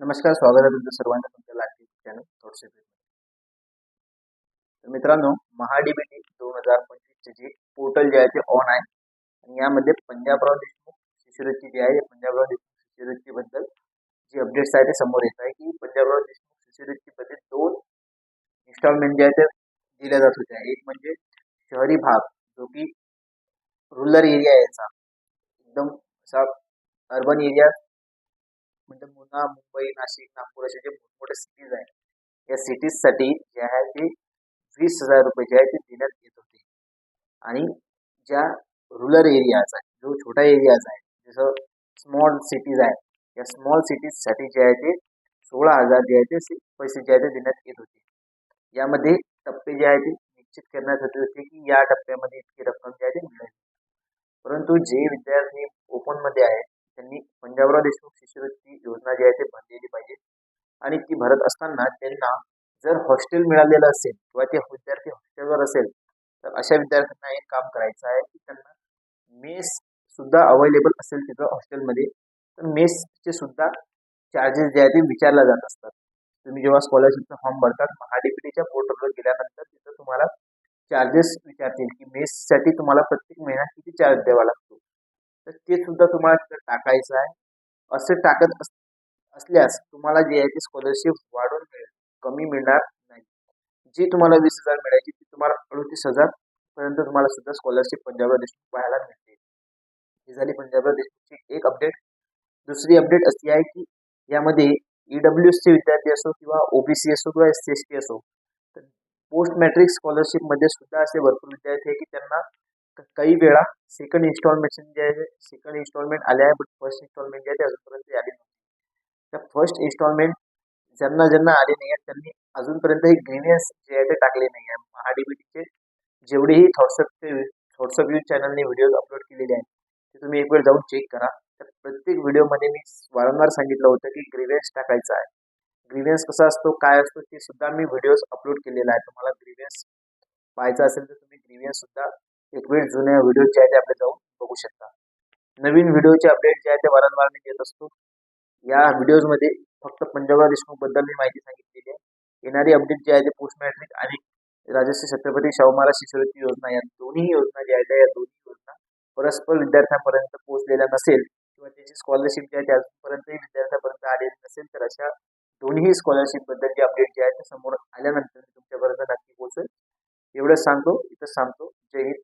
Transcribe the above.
नमस्कार, स्वागत सर्वांचं तुमच्या लाडकी चॅनल तर मित्रांनो, महाडीबीटी दोन हज़ार पंचवीसचे जे पोर्टल जे ते ऑन आहे. आणि पंजाबराव देशमुख शिष्यवृत्ती जी आहे पंजाबराव देशमुख शिष्यवृत्ती बद्दल जे अपडेट्स ते समोर येत आहे की पंजाबराव देशमुख शिष्यवृत्तीमध्ये दोन इन्स्टॉलमेंट जे आहे ते दिल्या एक शहरी भाग, जो की रुरल एरिया याचा. एकदम अर्बन एरिया म्हणजे पुन्हा मुंबई नाशिक नागपूर असे जे मोठमोठे सिटीज आहेत या सिटीजसाठी जे आहे ते वीस हजार रुपये जे आहे ते देण्यात येत होते. आणि ज्या रुरल एरियाज आहे जो छोटा एरियाज आहे जसं स्मॉल सिटीज आहे या स्मॉल सिटीजसाठी जे आहे ते सोळा हजार जे आहे ते पैसे जे आहे ते देण्यात येत होते. यामध्ये टप्पे जे आहे ते निश्चित करण्यात होते होते की या टप्प्यामध्ये इतकी रक्कम जी आहे ते मिळेल. परंतु जे विद्यार्थी ओपनमध्ये आहेत त्यांनी पंजाबराव देशमुख शिष्यवृत्ती योजना जी आहे ते भरलेली पाहिजे. आणि ती भरत असताना त्यांना जर हॉस्टेल मिळालेलं असेल किंवा ते विद्यार्थी हॉस्टेलवर असेल तर अशा विद्यार्थ्यांना एक काम करायचं आहे की त्यांना मेस सुद्धा अवेलेबल असेल तिथं हॉस्टेलमध्ये तर मेसचे सुद्धा चार्जेस जे आहे ते विचारले जात असतात. तुम्ही जेव्हा स्कॉलरशिपचा फॉर्म भरतात महाडीपीटीच्या पोर्टलवर गेल्यानंतर तिथं तुम्हाला चार्जेस विचारतील की मेससाठी तुम्हाला प्रत्येक महिना किती चार्ज द्यावा लागतो. तर ते सुद्धा तुम्हाला तिथं टाकायचं आहे. असे टाकत अस असल्यास तुम्हाला जे आहे ते स्कॉलरशिप वाढून मिळेल कमी मिळणार नाही. जी तुम्हाला वीस हजार मिळायची ती तुम्हाला अडतीस हजार पर्यंत तुम्हाला सुद्धा स्कॉलरशिप पंजाबराव देशमुख पाहायला मिळते. ही झाली पंजाबराव देशमुखची एक अपडेट दुसरी अपडेट अशी आहे की यामध्ये ई डब्ल्यू एसचे विद्यार्थी असो किंवा ओबीसी असो किंवा एस सी एस टी असो तर पोस्ट मॅट्रिक स्कॉलरशिपमध्ये सुद्धा असे भरपूर विद्यार्थी आहे की त्यांना काही वेळा सेकंड इन्स्टॉलमेंट जे आहे सेकंड इन्स्टॉलमेंट आले आहे बट फ़र्स्ट इन्स्टॉलमेंट जे आहे ते अजूनपर्यंत आली नव्हती त्या फ़र्स्ट इन्स्टॉलमेंट ज्यांना ज्यांना आले नाही आहेत त्यांनी अजूनपर्यंत हे ग्रीनियन्स जे आहे ते टाकले नाही आहे। महाडीबीटीचे जेवढेही थॉट्सअपचे थॉट्सअप न्यूज़ चॅनलने व्हिडिओज अपलोड केलेले आहेत, ते तुम्ही एक वेळ जाऊन चेक करा। तर प्रत्येक व्हिडिओमध्ये मी वारंवार सांगितलं होतं की ग्रीनियन्स टाकायचा आहे। ग्रीनियन्स कसा असतो, काय असतो, ते सुद्धा मी व्हिडिओज अपलोड केलेला आहे। तुम्हाला ग्रीनियन्स पाहायचा असेल तर तुम्ही ग्रीनियन्स सुद्धा एक वेळ जुन्या व्हिडिओ जे आहे ते आपले जाऊन बघू शकता. नवीन व्हिडिओचे अपडेट जे आहे ते वारंवार मी देत असतो. या व्हिडिओजमध्ये फक्त पंजाबराव देशमुखबद्दल मी माहिती सांगितलेली आहे. येणारी अपडेट जे आहे ते पोस्ट मॅट्रिक आणि राजश्री छत्रपती शाहू महाराज शिष्यवृत्ती योजना या दोन्ही योजना ज्या आहेत या दोन्ही योजना परस्पर विद्यार्थ्यांपर्यंत पोहोचलेल्या नसेल किंवा त्याची स्कॉलरशिप जी आहे ते अजूनपर्यंतही विद्यार्थ्यांपर्यंत आलेली नसेल तर अशा दोन्ही स्कॉलरशिप जे अपडेट जे आहे ते समोर आल्यानंतर तुमच्यापर्यंत नक्की पोहोचेल. एवढंच सांगतो इथं सांगतो जय हिंद.